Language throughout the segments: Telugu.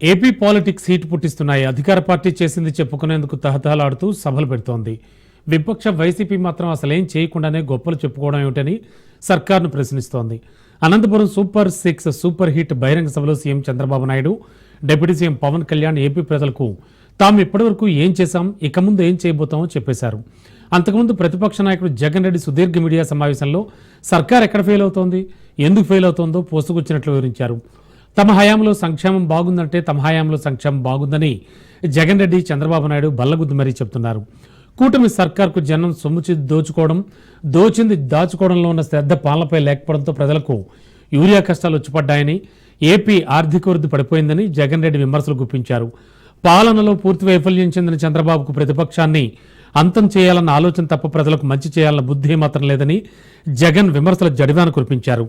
AP politics heat పుట్టిస్తున్నాయి. అధికార పార్టీ చేసింది చెప్పుకునేందుకు తహతహలాడుతూ సభలు పెడుతోంది. విపక్ష వైసీపీ మాత్రం అసలేం చేయకుండానే గొప్పలు చెప్పుకోవడం ఏమిటని సర్కార్ను ప్రశ్నిస్తోంది. Anantapuram super six super hit బహిరంగ సభలో CM Chandrababu Naidu deputy CM Pawan Kalyan AP ప్రజలకు తాము ఇప్పటివరకు ఏం చేశాం ఇక ముందు ఏం చేయబోతామో చెప్పేశారు. అంతకుముందు ప్రతిపక్ష నాయకుడు జగన్ రెడ్డి సుదీర్ఘ మీడియా సమావేశంలో సర్కార్ ఎక్కడ ఫెయిల్ అవుతోంది ఎందుకు ఫెయిల్ అవుతోందో పోసుకొచ్చినట్లు వివరించారు. తమ హయాంలో సంక్షేమం బాగుందంటే తమ హయాంలో సంక్షేమం బాగుందని జగన్ రెడ్డి చంద్రబాబు నాయుడు బల్లగుద్ది మరీ చెప్తున్నారు. కూటమి సర్కార్కు జనం సొమ్ముచి దోచుకోవడం దోచింది దాచుకోవడంలో ఉన్న శ్రద్ధ పాలనపై లేకపోవడంతో ప్రజలకు యూరియా కష్టాలు వచ్చిపడ్డాయని ఏపీ ఆర్థిక వృద్ధి పడిపోయిందని జగన్ రెడ్డి విమర్శలు గుప్పించారు. పాలనలో పూర్తి వైఫల్యం చెందిన చంద్రబాబుకు ప్రతిపక్షాన్ని అంతం చేయాలన్న ఆలోచన తప్ప ప్రజలకు మంచి చేయాలన్న బుద్ధి మాత్రం లేదని జగన్ విమర్శల జడివాన కురిపించారు.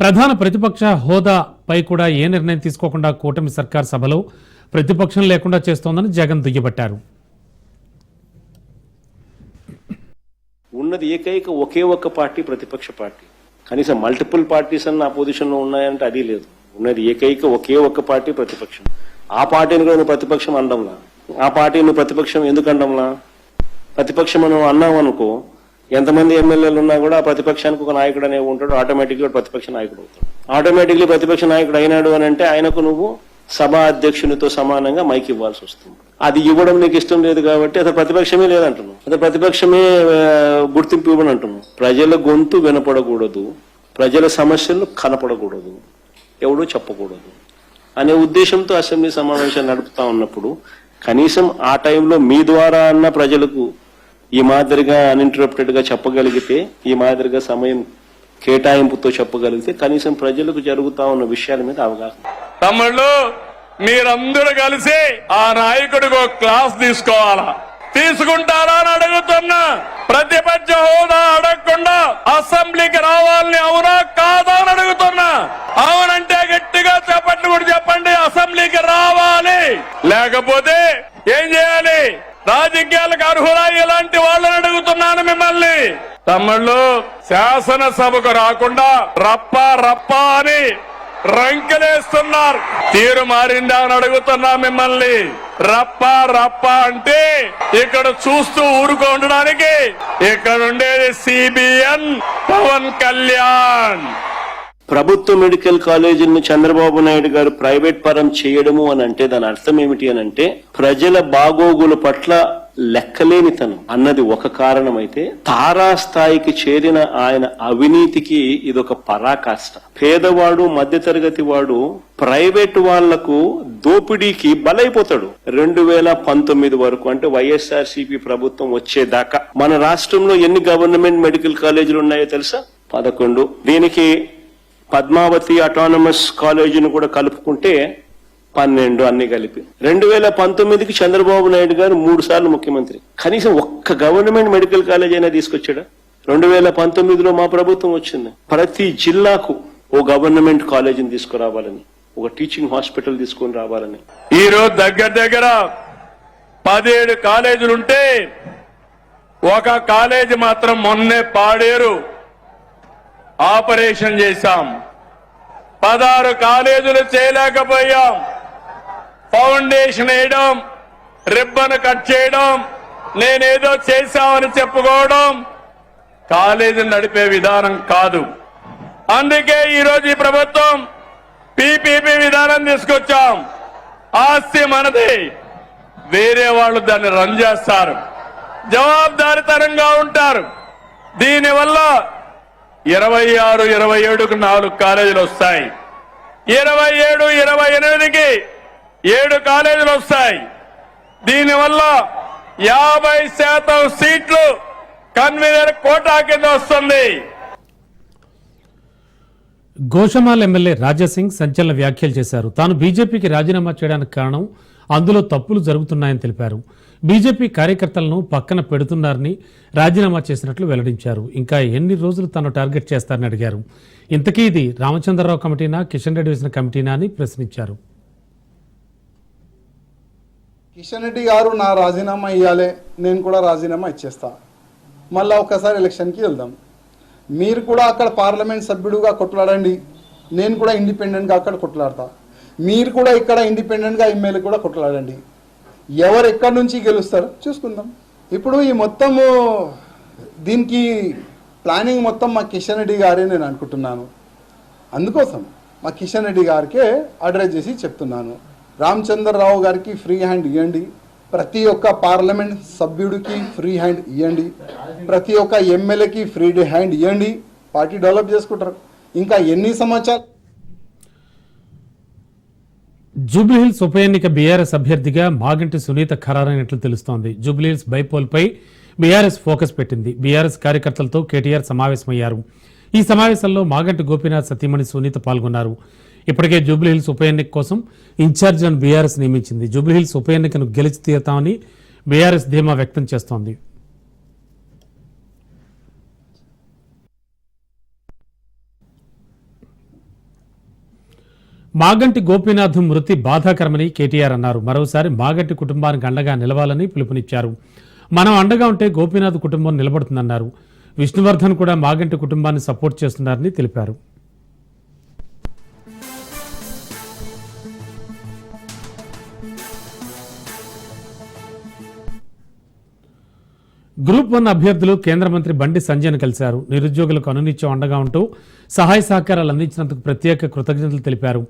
ప్రధాన ప్రతిపక్ష హోదాపై కూడా ఏ నిర్ణయం తీసుకోకుండా కూటమి సర్కార్ సభలో ప్రతిపక్షం లేకుండా చేస్తోందని జగన్ దుయ్యబట్టారు. ఉన్నది ఏకైక ఒకే ఒక్క పార్టీ ప్రతిపక్ష పార్టీ. కనీసం మల్టిపుల్ పార్టీస్ అన్న అపోజిషన్లో ఉన్నాయంటే అది లేదు. ఉన్నది ఏకైక ఒకే ఒక్క పార్టీ ప్రతిపక్షం. ఆ పార్టీని కూడా నువ్వు ప్రతిపక్షం అండంలా? ఆ పార్టీ నువ్వు ప్రతిపక్షం ఎందుకు అండంలా? ప్రతిపక్షం మనం అన్నాం అనుకో ఎంతమంది ఎమ్మెల్యేలు ఉన్నా కూడా ఆ ప్రతిపక్షానికి ఒక నాయకుడు అనేవి ఉంటాడు. ఆటోమేటిక్గా ప్రతిపక్ష నాయకుడు అవుతాడు. ఆటోమేటిక్లీ ప్రతిపక్ష నాయకుడు అయినాడు అని అంటే ఆయనకు నువ్వు సభా అధ్యక్షునితో సమానంగా మైక్ ఇవ్వాల్సి వస్తుంది. అది ఇవ్వడం నీకు ఇష్టం లేదు కాబట్టి అసలు ప్రతిపక్షమే లేదంటున్నావు. అసలు ప్రతిపక్షమే గుర్తింపు ఇవ్వని అంటున్నావు. ప్రజల గొంతు వినపడకూడదు. ప్రజల సమస్యలు కనపడకూడదు. ఎవడూ చెప్పకూడదు. అనే ఉద్దేశంతో అసెంబ్లీ సమావేశాలు నడుపుతా ఉన్నప్పుడు కనీసం ఆ టైంలో మీ ద్వారా అన్న ప్రజలకు ఈ మాదిరిగా అన్ఇంటరప్టెడ్గా చెప్పగలిగితే ఈ మాదిరిగా సమయం కేటాయింపుతో చెప్పగలిగితే కనీసం ప్రజలకు జరుగుతా ఉన్న విషయాల మీద అవగాహన. తమ్ముళ్ళు మీరందరూ కలిసి ఆ నాయకుడికి క్లాస్ తీసుకోవాలా? తీసుకుంటారా అని అడుగుతున్నా. ప్రతిపక్ష హోదా అడగకుండా అసెంబ్లీకి రావాలని అవునా కాదా అని అడుగుతున్నా. అవునంటే గట్టిగా చెప్పండి కూడా చెప్పండి అసెంబ్లీకి రావాలి. లేకపోతే ఏం చేయాలి? రాజకీయాలకు అర్హులా తమ్ముళ్ళు శాసనసభకు రాకుండా రప్ప రప్ప అని రంకెలేస్తున్నారు. తీరు మారిందా అని అడుగుతున్నా మిమ్మల్ని. రప్ప రప్ప అంటే ఇక్కడ చూస్తూ ఊరుకో ఉండడానికి ఇక్కడ ఉండేది సిబిఎన్ పవన్ కళ్యాణ్. ప్రభుత్వ మెడికల్ కాలేజీలను చంద్రబాబు నాయుడు గారు ప్రైవేట్ పరం చేయడము అని అంటే దాని అర్థం ఏమిటి అని అంటే ప్రజల బాగోగుల పట్ల లెక్కలేనితనం అన్నది ఒక కారణమైతే తారాస్థాయికి చేరిన ఆయన అవినీతికి ఇదొక పరాకాష్ట. పేదవాడు మధ్యతరగతి వాడు ప్రైవేట్ వాళ్ళకు దోపిడీకి బలైపోతాడు. రెండు వేల పంతొమ్మిది వరకు అంటే వైఎస్ఆర్ ప్రభుత్వం వచ్చేదాకా మన రాష్ట్రంలో ఎన్ని గవర్నమెంట్ మెడికల్ కాలేజీలు ఉన్నాయో తెలుసా? పదకొండు. దీనికి పద్మావతి అటానమస్ కాలేజీని కూడా కలుపుకుంటే పన్నెండు అన్ని కలిపి. రెండు వేల పంతొమ్మిదికి చంద్రబాబు నాయుడు గారు మూడు సార్లు ముఖ్యమంత్రి. కనీసం ఒక్క గవర్నమెంట్ మెడికల్ కాలేజ్ అయినా తీసుకొచ్చాడా? రెండు వేల పంతొమ్మిదిలో మా ప్రభుత్వం వచ్చింది. ప్రతి జిల్లాకు ఓ గవర్నమెంట్ కాలేజీని తీసుకురావాలని ఒక టీచింగ్ హాస్పిటల్ తీసుకొని రావాలని. ఈ రోజు దగ్గర దగ్గర పదిహేడు కాలేజీలుంటే ఒక కాలేజీ మాత్రం మొన్నే పాడేరు. ఆపరేషన్ చేశాం. పదహారు కాలేజీలు చేయలేకపోయాం. ఫౌండేషన్ వేయడం రిబ్బన్ కట్ చేయడం నేనేదో చేశామని చెప్పుకోవడం కాలేజీని నడిపే విధానం కాదు. అందుకే ఈరోజు ఈ ప్రభుత్వం పీపీపీ విధానం తీసుకొచ్చాం. ఆస్తి మనది. వేరే వాళ్ళు దాన్ని రన్ చేస్తారు. జవాబుదారితనంగా ఉంటారు. దీనివల్ల ఇరవై ఆరు ఇరవై ఏడుకు నాలుగు కాలేజీలు వస్తాయి. ఇరవై ఏడు ఇరవై ఎనిమిదికి ఏడు కాలేజీలు వస్తాయి. దీనివల్ల యాభై శాతం సీట్లు కన్వీనర్ కోటా కింద వస్తుంది. గోషమాల్ ఎమ్మెల్యే రాజాసింగ్ సంచలన వ్యాఖ్యలు చేశారు. తాను బీజేపీకి రాజీనామా చేయడానికి కారణం అందులో తప్పులు జరుగుతున్నాయని తెలిపారు. బీజేపీ కార్యకర్తలను పక్కన పెడుతున్నారని రాజీనామా చేసినట్లు వెల్లడించారు. ఇంకా ఎన్ని రోజులు తాను టార్గెట్ చేస్తారని అడిగారు. ఇంతకీ ఇది రామచంద్రరావు కమిటీనా కిషన్ రెడ్డి వేసిన కమిటీనా అని ప్రశ్నించారు. కిషన్ రెడ్డి గారు నా రాజీనామా ఇవ్వాలి నేను కూడా రాజీనామా ఇచ్చేస్తా. మళ్ళీ ఒకసారి ఎలక్షన్కి వెళ్దాం. మీరు కూడా అక్కడ పార్లమెంట్ సభ్యుడుగా కొట్లాడండి. నేను కూడా ఇండిపెండెంట్గా అక్కడ కొట్లాడతా. మీరు కూడా ఇక్కడ ఇండిపెండెంట్గా ఎమ్మెల్యే కూడా కొట్లాడండి. ఎవరు ఎక్కడి నుంచి గెలుస్తారు చూసుకుందాం. ఇప్పుడు ఈ మొత్తము దీనికి ప్లానింగ్ మొత్తం మా కిషన్ రెడ్డి గారే నేను అనుకుంటున్నాను. అందుకోసం మా కిషన్ రెడ్డి గారికే అడ్రస్ చేసి చెప్తున్నాను. రామచంద్రరావు గారికి ఫ్రీ హ్యాండ్ ఇవ్వండి ప్రతి ఒక్క పార్లమెంట్ సభ్యుడికి ఫ్రీ హ్యాండ్ ఇవ్వండి ప్రతి ఒక్క ఎమ్మెల్యేకి ఫ్రీ హ్యాండ్ ఇవ్వండి పార్టీ డెవలప్ చేసుకుంటారు. ఇంకా ఎన్ని సంవత్సరాలు జూబ్లీహిల్స్ ఉప ఎన్నిక బీఆర్ఎస్ అభ్యర్థిగా మాగంటి సునీత ఖరారైనట్లు తెలుస్తోంది. జూబ్లీహిల్స్ బైపోల్పై బీఆర్ఎస్ ఫోకస్ పెట్టింది. బీఆర్ఎస్ కార్యకర్తలతో కేటీఆర్ సమావేశమయ్యారు. ఈ సమావేశంలో మాగంటి గోపీనాథ్ సతీమణి సునీత పాల్గొన్నారు. ఇప్పటికే జూబ్లీహిల్స్ ఉప ఎన్నిక కోసం ఇన్ఛార్జ్ అని బీఆర్ఎస్ నియమించింది. జూబ్లీహిల్స్ ఉప ఎన్నికను గెలిచి తీరుతామని బీఆర్ఎస్ ధీమా వ్యక్తం చేస్తోంది. మాగంటి గోపీనాథ్ మృతి బాధాకరమని కేటీఆర్ అన్నారు. మరోసారి మాగంటి కుటుంబానికి అండగా నిలవాలని పిలుపునిచ్చారు. మనం అండగా ఉంటే గోపీనాథ్ కుటుంబం నిలబడుతుందన్నారు. విష్ణువర్ధన్ కూడా మాగంటి కుటుంబాన్ని సపోర్ట్ చేస్తున్నారని తెలిపారు. గ్రూప్ వన్ అభ్యర్థులు కేంద్ర మంత్రి బండి సంజయ్ను కలిశారు. నిరుద్యోగులకు అనునిత్యం అండగా ఉంటూ సహాయ సహకారాలు అందించినందుకు ప్రత్యేక కృతజ్ఞతలు తెలిపారు.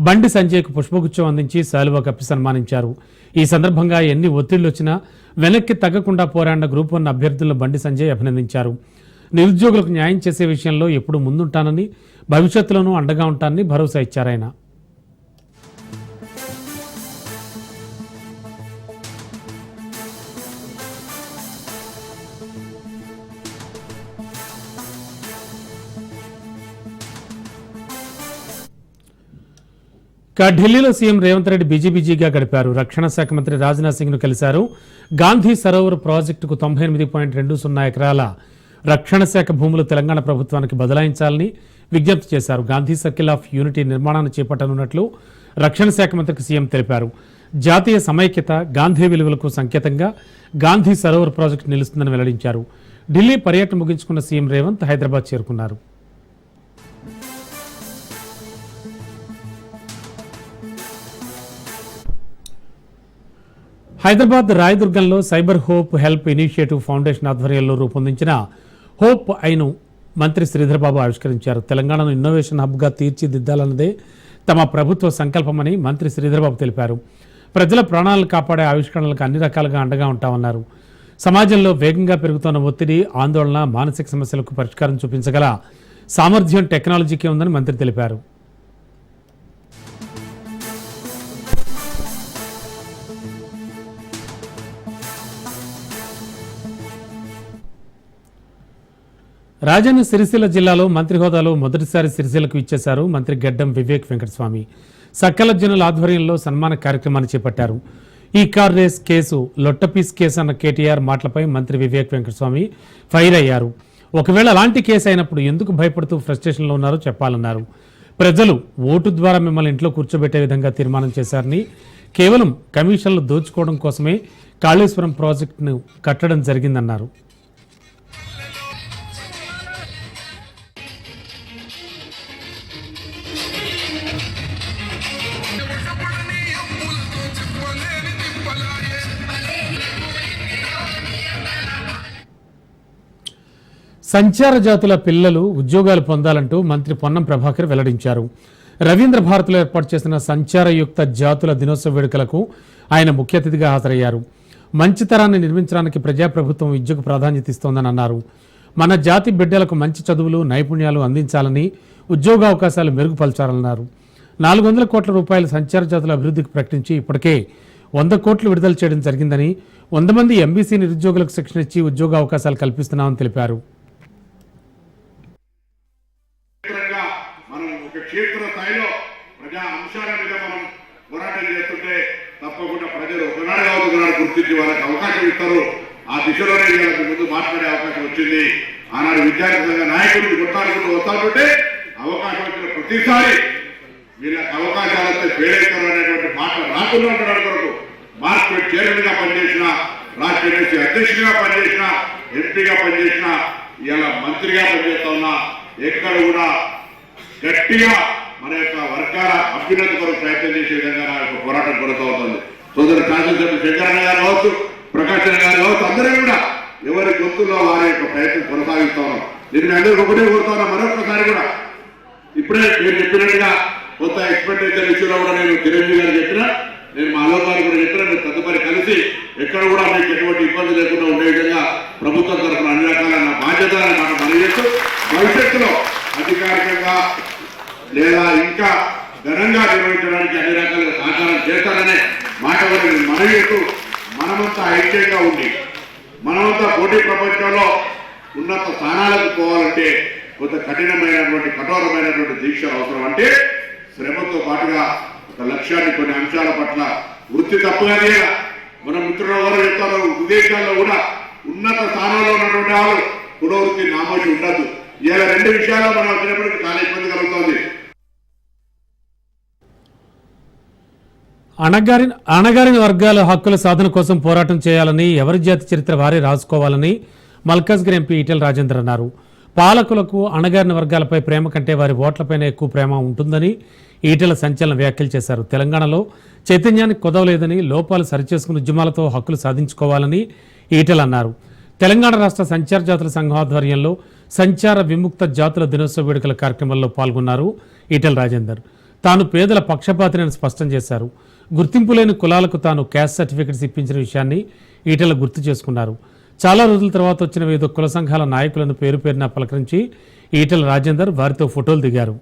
బండి సంజయ్కు పుష్పగుచ్చం అందించి శాలువా కప్పి సన్మానించారు. ఈ సందర్భంగా ఎన్ని ఒత్తిళ్ళు వచ్చినా వెనక్కి తగ్గకుండా పోరాడిన గ్రూప్ వన్ అభ్యర్థులను బండి సంజయ్ అభినందించారు. నిరుద్యోగులకు న్యాయం చేసే విషయంలో ఎప్పుడు ముందుంటానని భవిష్యత్తులోనూ అండగా ఉంటానని భరోసా ఇచ్చారాయన ఇక ఢిల్లీలో సీఎం రేవంత్ రెడ్డి బిజీ బిజీగా గడిపారు. రక్షణ శాఖ మంత్రి రాజ్నాథ్ సింగ్ను కలిశారు. గాంధీ సరోవర్ ప్రాజెక్టుకు తొంభై ఎనిమిది పాయింట్ రెండు సున్నా ఎకరాల రక్షణ శాఖ భూములు తెలంగాణ ప్రభుత్వానికి బదలాయించాలని విజ్ఞప్తి చేశారు. గాంధీ సర్కిల్ ఆఫ్ యూనిటీ నిర్మాణాన్ని చేపట్టనున్నట్లు రక్షణ శాఖ మంత్రికి సీఎం తెలిపారు. జాతీయ సమైక్యత గాంధీ విలువలకు సంకేతంగా గాంధీ సరోవర్ ప్రాజెక్టు నిలుస్తుందని వెల్లడించారు. ఢిల్లీ పర్యటన ముగించుకున్న సీఎం రేవంత్ హైదరాబాద్ చేరుకున్నారు. Hyderabad రాయదుర్గంలో cyber hope help initiative foundation ఆధ్వర్యంలో రూపొందించిన హోప్ ఐను మంత్రి శ్రీధర్బాబు ఆవిష్కరించారు. తెలంగాణను ఇన్నోవేషన్ హబ్గా తీర్చిదిద్దాలన్నదే తమ ప్రభుత్వ సంకల్పమని మంత్రి శ్రీధర్బాబు తెలిపారు. ప్రజల ప్రాణాలను కాపాడే ఆవిష్కరణలకు అన్ని రకాలుగా అండగా ఉంటామన్నారు. సమాజంలో వేగంగా పెరుగుతున్న ఒత్తిడి ఆందోళన మానసిక సమస్యలకు పరిష్కారం చూపించగల సామర్థ్యం టెక్నాలజీకి ఉందని మంత్రి తెలిపారు. రాజన్న సిరిసిల్ల జిల్లాలో మంత్రి హోదాలో మొదటిసారి సిరిసిల్లకు ఇచ్చేశారు మంత్రి గడ్డం వివేక్ వెంకటస్వామి. సకల జనుల ఆధ్వర్యంలో సన్మాన కార్యక్రమాన్ని చేపట్టారు. ఈ కార్ రేస్ కేసు లొట్టపీస్ కేసు అన్న కేటీఆర్ మాటలపై మంత్రి వివేక్ వెంకటస్వామి ఫైర్ అయ్యారు. ఒకవేళ అలాంటి కేసు అయినప్పుడు ఎందుకు భయపడుతూ ఫ్రస్ట్రేషన్లో ఉన్నారో చెప్పాలన్నారు. ప్రజలు ఓటు ద్వారా మిమ్మల్ని ఇంట్లో కూర్చోబెట్టే విధంగా తీర్మానం చేశారని కేవలం కమిషన్లు దోచుకోవడం కోసమే కాళేశ్వరం ప్రాజెక్టును కట్టడం జరిగిందన్నారు. సంచార జాతుల పిల్లలు ఉద్యోగాలు పొందాలంటూ మంత్రి పొన్నం ప్రభాకర్ వెల్లడించారు. రవీంద్ర భారత్లో ఏర్పాటు చేసిన సంచారయుక్త జాతుల దినోత్సవ వేడుకలకు ఆయన ముఖ్య అతిథిగా హాజరయ్యారు. మంచి తరాన్ని నిర్మించడానికి ప్రజాప్రభుత్వం విద్యకు ప్రాధాన్యత ఇస్తోందని అన్నారు. మన జాతి బిడ్డలకు మంచి చదువులు నైపుణ్యాలు అందించాలని ఉద్యోగ అవకాశాలు మెరుగుపరచాలన్నారు నాలుగు వందల కోట్ల రూపాయల సంచార జాతుల అభివృద్ధికి ప్రకటించి ఇప్పటికే వంద కోట్లు విడుదల చేయడం జరిగిందని వంద మంది ఎంబీసీ నిరుద్యోగులకు శిక్షణ ఇచ్చి ఉద్యోగ అవకాశాలు కల్పిస్తున్నామని తెలిపారు క్షేత్రంగా మనం ఒక క్షేత్ర స్థాయిలో ప్రజా అంశాల మీద మనం పోరాటం చేస్తుంటే తప్పకుండా ప్రజలు ఒకనాడు కాదు ఒకనాడు గుర్తించి వాళ్ళకి అవకాశం ఇస్తారు. ఆ దిశలోనే వీళ్ళకి ముందు మాట్లాడే అవకాశం వచ్చింది. ఆనాడు విద్యార్థి సంఘ నాయకుడిని కొట్లాడుకుంటూ వస్తాడుంటే అవకాశం వచ్చిన ప్రతిసారి వీళ్ళకి అవకాశాలు వస్తే పేరైతారు అనేటువంటి మాట రాకుండా ఉండడం కొరకు. మార్కెట్ చైర్మన్గా పనిచేసిన రాష్ట్ర ఎన్ఎస్సీ అధ్యక్షుడిగా పనిచేసిన ఎంపీగా పనిచేసిన ఇలా మంత్రిగా పనిచేస్తా ఉన్నా ఎక్కడ కూడా గట్టిగా మన యొక్క వర్గాల అభ్యున్నతి కొరకు ప్రయత్నం చేసే విధంగా నా యొక్క పోరాటం కొనసాగుతుంది. సోదరు శాసనసభ్యులు శంకరణ గారు కావచ్చు ప్రకాశ్ గారు కావచ్చు అందరూ కూడా ఎవరి గొంతుల్లో వారి యొక్క ప్రయత్నం కొనసాగిస్తాను నేను అందరూ ఒకటే కోరుతాను మరొకసారి కూడా. ఇప్పుడే మీరు చెప్పినట్టుగా కొత్త ఎక్స్పెక్టేషన్ ఇష్యూలో కూడా నేను చిరంజీవి గారు చెప్పిన నేను మా అలోక్ గారు కూడా చెప్పిన మీరు తదుపరి కలిసి ఎక్కడ కూడా మీకు ఎటువంటి ఇబ్బంది లేకుండా ఉండే విధంగా ప్రభుత్వం తరఫున అన్ని రకాల నా బాధ్యత మాట భవిష్యత్తులో అధికారికంగా లేదా ఇంకా ఘనంగా నిర్వహించడానికి అన్ని రకాలుగా సహకారం చేస్తారనే మాట కూడా నేను మనమంతా ఐక్యంగా ఉండి మనమంతా పోటీ ప్రపంచంలో ఉన్నత స్థానాలకు పోవాలంటే కొంత కఠినమైనటువంటి కఠోరమైనటువంటి దీక్ష అవసరం. అంటే శ్రమతో పాటుగా ఒక లక్ష్యాన్ని కొన్ని అంశాల పట్ల వృత్తి తప్పుగా మన మిత్రుల ఎవరు చెప్తారు విదేశాల్లో కూడా ఉన్నత స్థానంలో ఉన్నటువంటి వాళ్ళు పురోవృత్తి నామోషి ఉండదు ఇలా రెండు విషయాల్లో మనం వచ్చినప్పటికీ చాలా ఇబ్బంది కలుగుతుంది. అణగారిన అణగారిన వర్గాల హక్కుల సాధన కోసం పోరాటం చేయాలని ఎవరి జాతి చరిత్ర వారే రాసుకోవాలని మల్కాజ్గిరి ఎంపీ ఈటెల రాజేందర్ అన్నారు. పాలకులకు అణగారిన వర్గాలపై ప్రేమ కంటే వారి ఓట్లపైన ఎక్కువ ప్రేమ ఉంటుందని ఈటెల సంచలన వ్యాఖ్యలు చేశారు. తెలంగాణలో చైతన్యానికి కుదవలేదని లోపాలు సరిచేసుకుని ఉద్యమాలతో హక్కులు సాధించుకోవాలని ఈటెల అన్నారు. తెలంగాణ రాష్ట్ర సంచార జాతుల సంఘం ఆధ్వర్యంలో సంచార విముక్త జాతుల దినోత్సవ వేడుకల కార్యక్రమంలో పాల్గొన్నారు ఈటెల రాజేందర్. తాను పేదల పక్షపాతిని స్పష్టం చేశారు. గుర్తింపు లేని కులాలకు తాను క్యాస్ట్ సర్టిఫికెట్స్ ఇప్పించిన విషయాన్ని ఈటల గుర్తు చేసుకున్నారు. చాలా రోజుల తర్వాత వచ్చిన వివిధ కుల సంఘాల నాయకులను పేరు పేరున పలకరించి ఈటల రాజేందర్ వారితో ఫోటోలు దిగారు.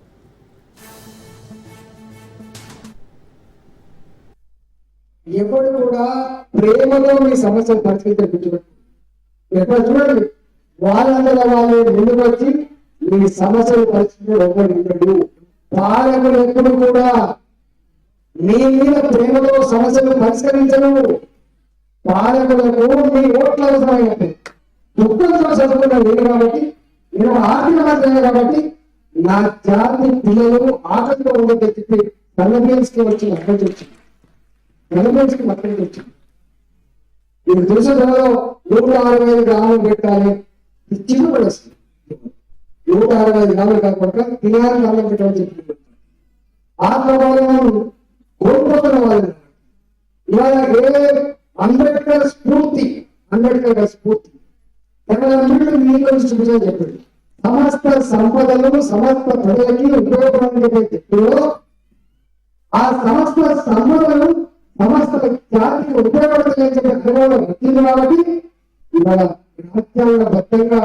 ఎప్పుడు కూడా ప్రేమలో మీ సమస్యను పరిష్కరించబెట్టుకోండి ఎక్కడ చూడండి వాళ్ళందరూ వాళ్ళు ముందుకు వచ్చి మీ సమస్యలు పరిస్థితులు ఎవరు పాలకులు ఎప్పుడు కూడా మీ మీద ప్రేమతో సమస్యలు పరిష్కరించను. పాలకులకు మీ ఓట్ల అవసరమైనది దుఃఖంతో చదువుకున్న నేను కాబట్టి నేను ఆర్థిక మంత్రి కాబట్టి నా జాతి పిల్లలు ఆకలితో ఉండదని చెప్పి కి వచ్చి అర్థం వచ్చింది. కి మక్కడికి వచ్చింది మీరు తెలిసిన తర్వాత నూట అరవై ఐదు గ్రాములు పెట్టాలి. ఇది చిన్న పడేస్తుంది నూట అరవై ఐదు గ్రాములు కాకుండా తినాలని అన్నం పెట్టాలని చెప్పి. ఆ ప్రభావం కోల్పోతున్న వాళ్ళు. ఇవాళ ఏ అంబేద్కర్ స్ఫూర్తి అంబేద్కర్ స్ఫూర్తి. తెలంగాణ మీకు చూపించని చెప్పండి. సమస్త సంపదలు సమస్త ప్రజలకి ఉపయోగపడే చెప్పిలో ఆ సమస్త సంపదలు సమస్త జాతికి ఉపయోగపడతాయని చెప్పి అనుభవం వచ్చింది కాబట్టి ఇవాళ రాజ్యాంగ బద్దంగా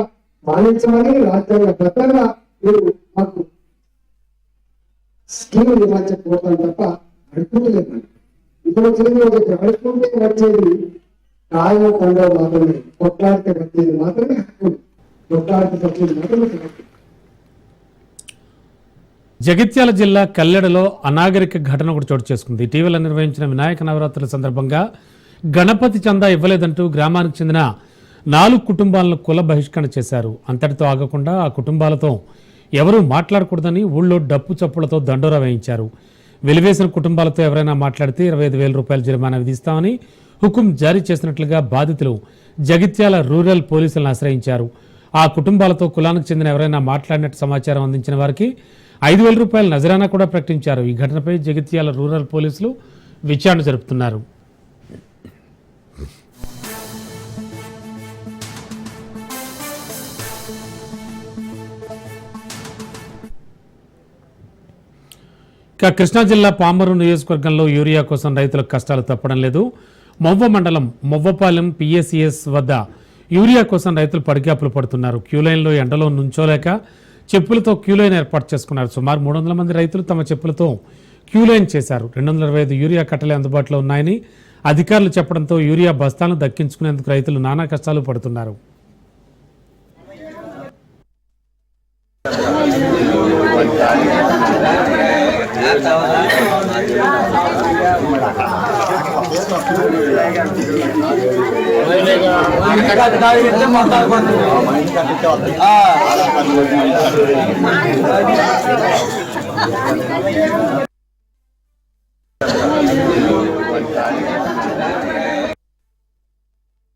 పాలించమని రాజ్యాంగ బద్దంగా మీరు మాకు స్కీమ్ ఇవ్వని చెప్పిపోతాం తప్ప ఇప్పుడు వచ్చింది ఒకటి వచ్చేది కాయము పండుగ మాత్రమే కొట్లాడితే వచ్చేది మాత్రమే హక్కు కొట్లాడితే వచ్చేది మాత్రమే హక్కు జగిత్యాల జిల్లా కల్లెడలో అనాగరిక ఘటన ఒకటి చోటు చేసుకుంది. ఇటీవల నిర్వహించిన వినాయక నవరాత్రుల సందర్భంగా గణపతి చందా ఇవ్వలేదంటూ గ్రామానికి చెందిన నాలుగు కుటుంబాలను కుల బహిష్కరణ చేశారు. అంతటితో ఆగకుండా ఆ కుటుంబాలతో ఎవరూ మాట్లాడకూడదని ఊళ్ళో డప్పు చప్పులతో దండోరా వేయించారు. వెలివేసిన కుటుంబాలతో ఎవరైనా మాట్లాడితే ఇరవై ఐదు వేల రూపాయల జరిమానా విధిస్తామని హుకుం జారీ చేసినట్లుగా బాధితులు జగిత్యాల రూరల్ పోలీసులను ఆశ్రయించారు. ఆ కుటుంబాలతో కులానికి చెందిన ఎవరైనా మాట్లాడినట్టు సమాచారం అందించిన వారికి ఐదు వేల రూపాయల నజరానా కూడా ప్రకటించారు. ఈ ఘటనపై జగిత్యాల రూరల్ పోలీసులు విచారణ జరుపుతున్నారు. ఇక కృష్ణా జిల్లా పామరు నియోజకవర్గంలో యూరియా కోసం రైతులకు కష్టాలు తప్పడం లేదు. మొవ్వ మండలం మొవ్వపాలెం పిఎస్సిఎస్ వద్ద యూరియా కోసం రైతులు పడిగాపులు పడుతున్నారు. క్యూలైన్లో ఎండలో నుంచోలేక చెప్పులతో క్యూ లైన్ ఏర్పాటు చేసుకున్నారు. సుమారు మూడు వందల మంది రైతులు తమ చెప్పులతో క్యూ లైన్ చేశారు. రెండు వందల ఇరవై ఐదు యూరియా కట్టలే అందుబాటులో ఉన్నాయని అధికారులు చెప్పడంతో యూరియా బస్తాలను దక్కించుకునేందుకు రైతులు నానా కష్టాలు పడుతున్నారు.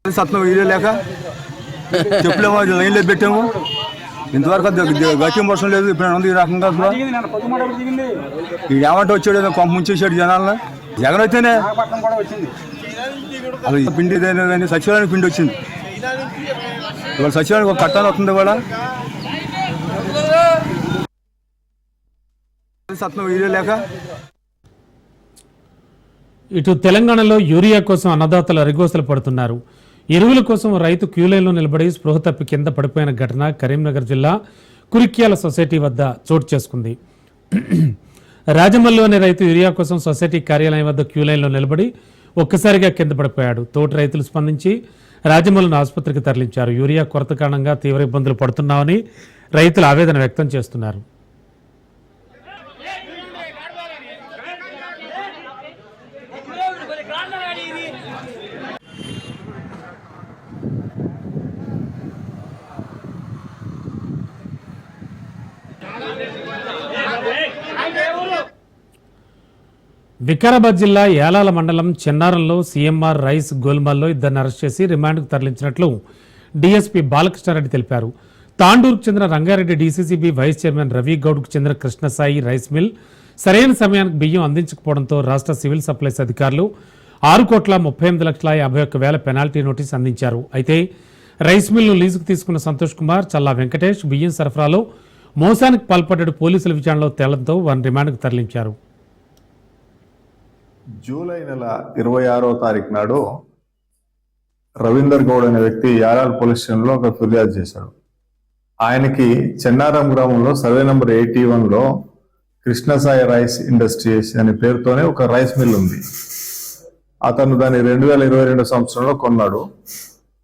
సత్నం వీడియో లేక చెప్పులేమో లైన్లో పెట్టాము ఇంతవరకు అది గ- గట్టి వర్షం లేదు. ఇప్పుడు ఉంది ఈ రకంగా అసలు? ఈ ఏమంటే వచ్చాడు ఏదో కొంప ముంచేసాడు జనాలను. జగన్ అయితేనే అది పిండి కానీ సచివాలయానికి పిండి వచ్చింది. ఇవాళ సచివాలయానికి ఒక కట్టాలు వస్తుంది ఇవాళ. సత్నం వీడియో లేక? ఇటు తెలంగాణలో యూరియా కోసం అన్నదాతలు అరిగోసలు పడుతున్నారు. ఎరువుల కోసం రైతు క్యూలైన్లో నిలబడి స్పృహ తప్పి కింద పడిపోయిన ఘటన కరీంనగర్ జిల్లా కురిక్యాల సొసైటీ వద్ద చోటు చేసుకుంది. రాజమల్లిలోని రైతు యూరియా కోసం సొసైటీ కార్యాలయం వద్ద క్యూలైన్లో నిలబడి ఒక్కసారిగా కింద పడిపోయాడు. తోటి రైతులు స్పందించి రాజమల్లిని ఆసుపత్రికి తరలించారు. యూరియా కొరత కారణంగా తీవ్ర ఇబ్బందులు పడుతున్నామని రైతులు ఆవేదన వ్యక్తం చేస్తున్నారు. వికారాబాద్ జిల్లా యాలాల మండలం చెన్నారంలో సీఎంఆర్ రైస్ గోల్మాల్లో ఇద్దరిని అరెస్ట్ చేసి రిమాండ్కు తరలించినట్లు డీఎస్పీ బాలకృష్ణారెడ్డి తెలిపారు. తాండూరుకు చెందిన Ranga Reddy DCCB vice chairman Ravi గౌడ్కు చెందిన కృష్ణసాయి రైస్ మిల్ సరైన సమయానికి బియ్యం అందించకపోవడంతో రాష్ట్ర సివిల్ సప్లైస్ అధికారులు ఆరు కోట్ల ముప్పై ఎనిమిది లక్షల యాభై ఒక్క వేల పెనాల్టీ నోటీస్ అందించారు. అయితే రైస్ మిల్ను లీజుకు తీసుకున్న సంతోష్ కుమార్ చల్లా వెంకటేష్ బియ్యం సరఫరాలో మోసానికి పాల్పడ్డాడు పోలీసుల విచారణలో తేలంతో వారిని రిమాండ్కు తరలించారు. జూలై నెల ఇరవై ఆరో తారీఖు నాడు రవీందర్ గౌడ్ అనే వ్యక్తి యారాల్ పోలీస్ స్టేషన్లో ఒక ఫిర్యాదు చేశాడు. ఆయనకి చెన్నారం గ్రామంలో సర్వే నెంబర్ ఎయిటీ వన్లో కృష్ణసాయి రైస్ ఇండస్ట్రీస్ అనే పేరుతోనే ఒక రైస్ మిల్ ఉంది. అతను దాన్ని రెండు వేల ఇరవై రెండు సంవత్సరంలో కొన్నాడు.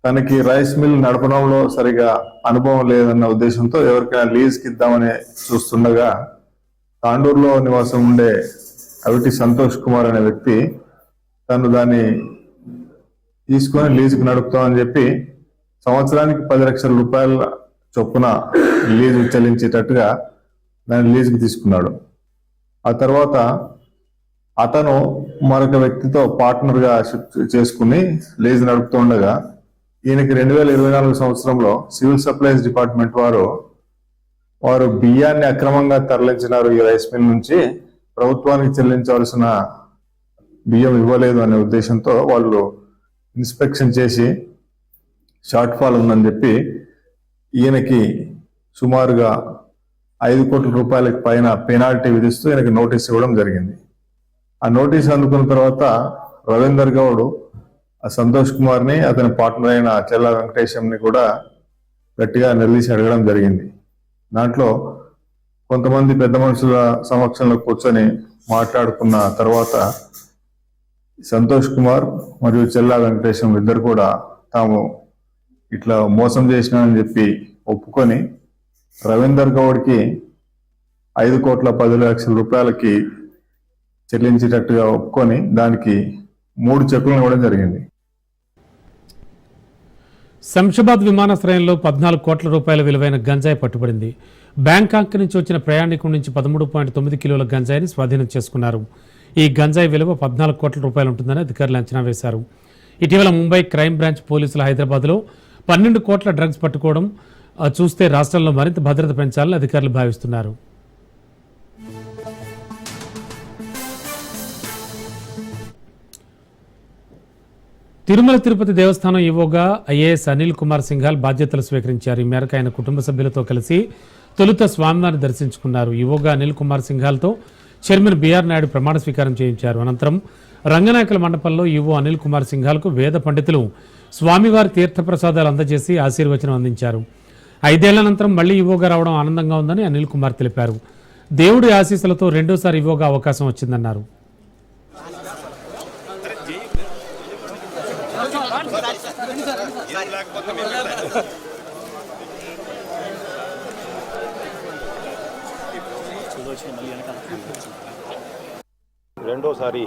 తనకి రైస్ మిల్ నడపడంలో సరిగా అనుభవం లేదన్న ఉద్దేశంతో ఎవరికైనా లీజ్కి ఇద్దామని చూస్తుండగా తాండూరులో నివాసం ఉండే అవిటి సంతోష్ కుమార్ అనే వ్యక్తి తను దాన్ని తీసుకొని లీజుకు నడుపుతామని చెప్పి సంవత్సరానికి పది లక్షల రూపాయల చొప్పున లీజు చెల్లించేటట్టుగా దాన్ని లీజుకు తీసుకున్నాడు. ఆ తర్వాత అతను మరొక వ్యక్తితో పార్ట్నర్గా షిఫ్ట్ చేసుకుని లీజు నడుపుతుండగా ఈయనకి రెండు వేల ఇరవై నాలుగు సంవత్సరంలో సివిల్ సప్లైస్ డిపార్ట్మెంట్ వారు వారు బియ్యాన్ని అక్రమంగా తరలించినారు ఈ రైస్ మిల్ నుంచి. ప్రభుత్వానికి చెల్లించవలసిన బియ్యం ఇవ్వలేదు అనే ఉద్దేశంతో వాళ్ళు ఇన్స్పెక్షన్ చేసి షార్ట్ ఫాల్ ఉందని చెప్పి ఈయనకి సుమారుగా ఐదు కోట్ల రూపాయలకు పైన పెనాల్టీ విధిస్తూ ఈయనకి నోటీస్ ఇవ్వడం జరిగింది. ఆ నోటీస్ అందుకున్న తర్వాత రవీందర్ గౌడ్ ఆ సంతోష్ కుమార్ని అతని పార్ట్నర్ అయిన చెల్ల వెంకటేశంని కూడా గట్టిగా నిలదీసి అడగడం జరిగింది. దాంట్లో కొంతమంది పెద్ద మనుషుల సమక్షంలో కూర్చొని మాట్లాడుకున్న తర్వాత సంతోష్ కుమార్ మరియు చెల్లా వెంకటేశం ఇద్దరు కూడా తాము ఇట్లా మోసం చేసినానని చెప్పి ఒప్పుకొని రవీందర్ గౌడ్కి ఐదు కోట్ల పది లక్షల రూపాయలకి చెల్లించేటట్టుగా ఒప్పుకొని దానికి మూడు చెక్కులను ఇవ్వడం జరిగింది. శంషాబాద్ విమానాశ్రయంలో పద్నాలుగు కోట్ల రూపాయల విలువైన గంజాయి పట్టుబడింది. బ్యాంకాక్ నుంచి వచ్చిన ప్రయాణికుడి నుంచి పదమూడు పాయింట్ తొమ్మిది కిలోల గంజాయిని స్వాధీనం చేసుకున్నారు. ఈ గంజాయి విలువ పద్నాలుగు కోట్ల రూపాయలు ఉంటుందని అధికారులు అంచనా వేశారు. ఇటీవల ముంబై క్రైమ్ బ్రాంచ్ పోలీసులు హైదరాబాద్లో పన్నెండు కోట్ల డ్రగ్స్ పట్టుకోవడం చూస్తే రాష్ట్రంలో మరింత భద్రత పెంచాలని అధికారులు భావిస్తున్నారు. తిరుమల తిరుపతి దేవస్థానం ఈవోగా ఐఏఎస్ అనిల్ కుమార్ సింఘాల్ బాధ్యతలు స్వీకరించారు. ఈ మేరకు ఆయన కుటుంబ సభ్యులతో కలిసి తొలుత స్వామివారిని దర్శించుకున్నారు. యువగా అనిల్ కుమార్ సింఘాల్తో చైర్మన్ బీఆర్ నాయుడు ప్రమాణ స్వీకారం చేయించారు. అనంతరం రంగనాయకుల మండపంలో యువో అనిల్ కుమార్ సింఘాల్కు వేద పండితులు స్వామివారి తీర్థప్రసాదాలు అందజేసి ఆశీర్వచనం అందించారు. ఐదేళ్ళ అనంతరం మళ్ళీ యువోగా రావడం ఆనందంగా ఉందని అనిల్ కుమార్ తెలిపారు. దేవుడి ఆశీస్సులతో రెండోసారి యువోగా అవకాశం వచ్చిందన్నారు. రెండోసారి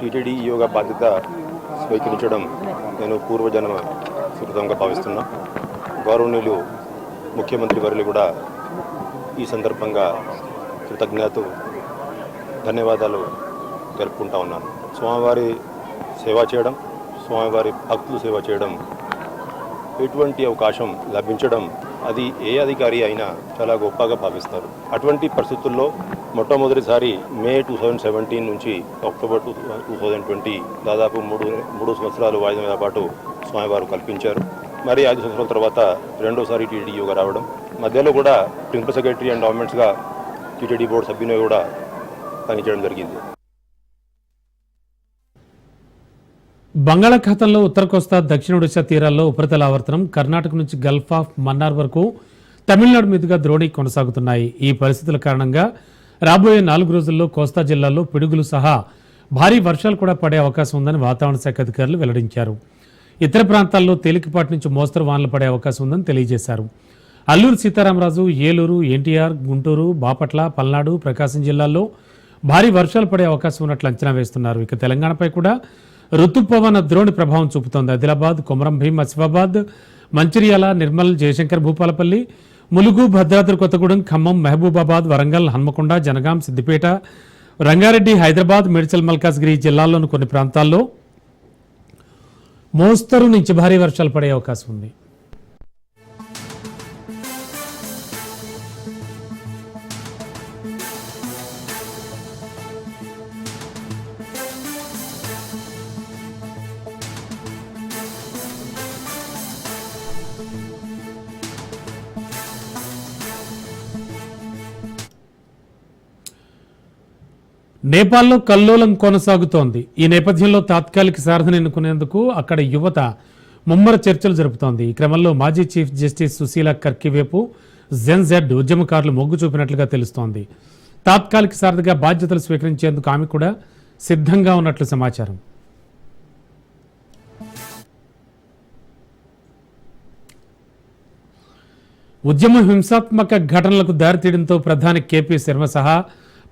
టీటీడీ యోగా బాధ్యత స్వీకరించడం నేను పూర్వజన్మ సుకృతంగా భావిస్తున్నా. గౌరవనీయులు ముఖ్యమంత్రి వర్యులు కూడా ఈ సందర్భంగా కృతజ్ఞతలు ధన్యవాదాలు జరుపుకుంటా ఉన్నాను. స్వామివారి సేవ చేయడం స్వామివారి భక్తులు సేవ చేయడం ఎటువంటి అవకాశం లభించడం అది ఏ అధికారి అయినా చాలా గొప్పగా భావిస్తారు. అటువంటి పరిస్థితుల్లో మొట్టమొదటిసారి మే టూ థౌజండ్ సెవెంటీన్ నుంచి October two two thousand twenty దాదాపు మూడు మూడు సంవత్సరాలు వాయిదా పాటు స్వామివారు కల్పించారు. మరి ఐదు సంవత్సరాల తర్వాత రెండోసారి టీటీడీ రావడం. మధ్యలో కూడా ప్రిన్సిపల్ సెక్రటరీ అండ్ గవర్నమెంట్స్గా టీటీడీ బోర్డు సభ్యునిగా కూడా పనిచేయడం జరిగింది. బంగాళాఖాతంలో ఉత్తర కోస్తా దక్షిణ ఒడిశా తీరాల్లో ఉపరితల ఆవర్తనం కర్ణాటక నుంచి గల్ఫ్ ఆఫ్ మన్నార్ వరకు తమిళనాడు మీదుగా ద్రోణి కొనసాగుతున్నాయి. ఈ పరిస్థితుల కారణంగా రాబోయే నాలుగు రోజుల్లో కోస్తా జిల్లాల్లో పిడుగులు సహా భారీ వర్షాలు కూడా పడే అవకాశం ఉందని వాతావరణ శాఖ అధికారులు వెల్లడించారు. ఇతర ప్రాంతాల్లో తేలికపాటి నుంచి మోస్తరు వానలు పడే అవకాశం ఉందని తెలియజేశారు. అల్లూరు సీతారామరాజు ఏలూరు ఎన్టీఆర్ గుంటూరు బాపట్ల పల్నాడు ప్రకాశం జిల్లాల్లో భారీ వర్షాలు పడే అవకాశం ఉన్నట్లు అంచనా వేస్తున్నారు. ఇక తెలంగాణపై కూడా రుతుపవన ద్రోణి ప్రభావం చూపుతోంది. ఆదిలాబాద్ కొమరం భీం ఆసిఫాబాద్ మంచిర్యాల నిర్మల్ జయశంకర్ భూపాలపల్లి ములుగు భద్రాద్రి కొత్తగూడెం ఖమ్మం మహబూబాబాద్ వరంగల్ హన్మకొండ జనగాం సిద్దిపేట రంగారెడ్డి హైదరాబాద్ మేడ్చల్ మల్కాజ్గిరి జిల్లాల్లోని కొన్ని ప్రాంతాల్లో మోస్తరు నుంచి భారీ వర్షాలు పడే అవకాశం ఉంది. నేపాల్లో కల్లోలం కొనసాగుతోంది. ఈ నేపథ్యంలో తాత్కాలిక సారథిని ఎన్నుకునేందుకు అక్కడ యువత ముమ్మర చర్చలు జరుపుతోంది. ఈ క్రమంలో మాజీ చీఫ్ జస్టిస్ సుశీల కర్కి వైపు జెన్జెడ్ ఉద్యమకారులు మొగ్గు చూపినట్లుగా తెలుస్తోంది. తాత్కాలిక సారథిగా బాధ్యతలు స్వీకరించేందుకు ఆమె కూడా సిద్ధంగా ఉన్నట్లు సమాచారం. ఉద్యమ హింసాత్మక ఘటనలకు దారితీయడంతో ప్రధాని కేపీ శర్మ సహా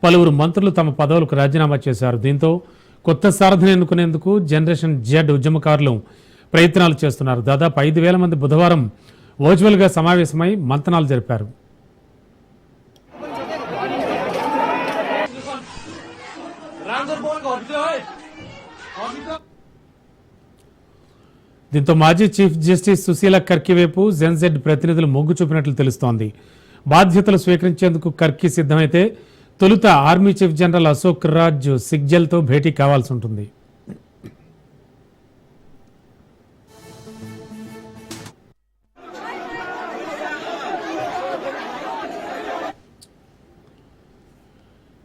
పలువురు మంత్రులు తమ పదవులకు రాజీనామా చేశారు. దీంతో కొత్త సారథిని ఎన్నుకునేందుకు జనరేషన్ జెడ్ ఉద్యమకారులు ప్రయత్నాలు చేస్తున్నారు. దాదాపు ఐదు వేల మంది బుధవారం వర్చువల్గా సమావేశమై మంతనాలు జరిపారు. దీంతో మాజీ చీఫ్ జస్టిస్ సుశీల కర్కి వైపు జెన్జెడ్ ప్రతినిధులు మొగ్గు చూపినట్లు తెలుస్తోంది. బాధ్యతలు స్వీకరించేందుకు కర్కి సిద్ధమైతే తొలుత army chief general Ashok Raj సిగ్జల్తో భేటీ కావాల్సి ఉంటుంది.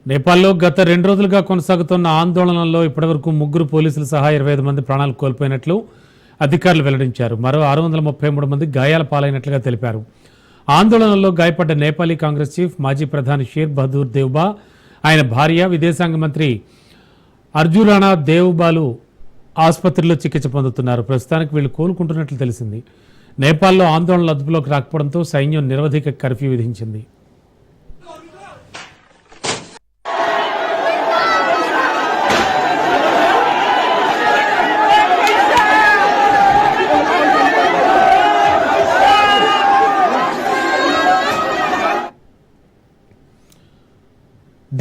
నేపాల్లో గత రెండు రోజులుగా కొనసాగుతున్న ఆందోళనల్లో ఇప్పటివరకు ముగ్గురు పోలీసులు సహా ఇరవై ఐదు మంది ప్రాణాలు కోల్పోయినట్లు అధికారులు వెల్లడించారు. మరో ఆరు వందల ముప్పై మూడు మంది గాయాల పాలైనట్లుగా తెలిపారు. ఆందోళనలో గాయపడ్డ నేపాలీ కాంగ్రెస్ చీఫ్ మాజీ ప్రధాని షేర్ బహదూర్ దేవ్బా ఆయన భార్య విదేశాంగ మంత్రి అర్జురాణా దేవ్బాలు ఆసుపత్రిలో చికిత్స పొందుతున్నారు. ప్రస్తుతానికి వీళ్ళు కోలుకుంటున్నట్లు తెలిసింది. నేపాల్లో ఆందోళనలు అదుపులోకి రాకపోవడంతో సైన్యం నిరవధిక కర్ఫ్యూ విధించింది.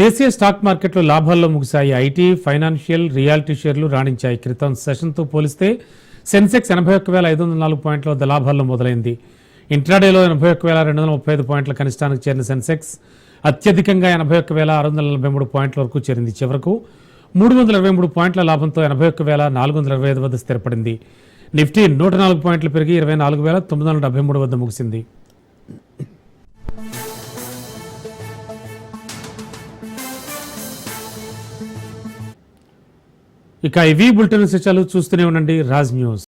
దేశీయ స్టాక్ మార్కెట్లు లాభాల్లో ముగిశాయి. ఐటీ ఫైనాన్షియల్ రియాలిటీ షేర్లు రాణించాయి. క్రితం సెషన్తో పోలిస్తే సెన్సెక్స్ ఎనభై ఒక్క వేల ఐదు వందల నాలుగు పాయింట్ల వద్ద లాభాల్లో మొదలైంది. ఇంట్రాడేలో ఎనభై ఒక్క వేల రెండు వందల ముప్పై ఐదు పాయింట్ల కనిష్టానికి చేరిన సెన్సెక్స్ అత్యధికంగా ఎనభై ఒక్క వేల ఆరు వందల నలభై మూడు పాయింట్ల వరకు చేరింది. చివరకు మూడు వందల ఇరవై మూడు పాయింట్ల లాభంతో ఎనభై ఒక్క వేల నాలుగు వందల ఇరవై ఐదు వద్ద స్థిరపడింది. నిఫ్టీ నూట నాలుగు పాయింట్లు పెరిగి ఇరవై నాలుగు వేల తొమ్మిది వందల డెబ్బై మూడు వద్ద ముగిసింది. ఇక ఇవి బులెటిన్ విశేషాలు చూస్తూనే ఉండండి. రాజ్ న్యూస్.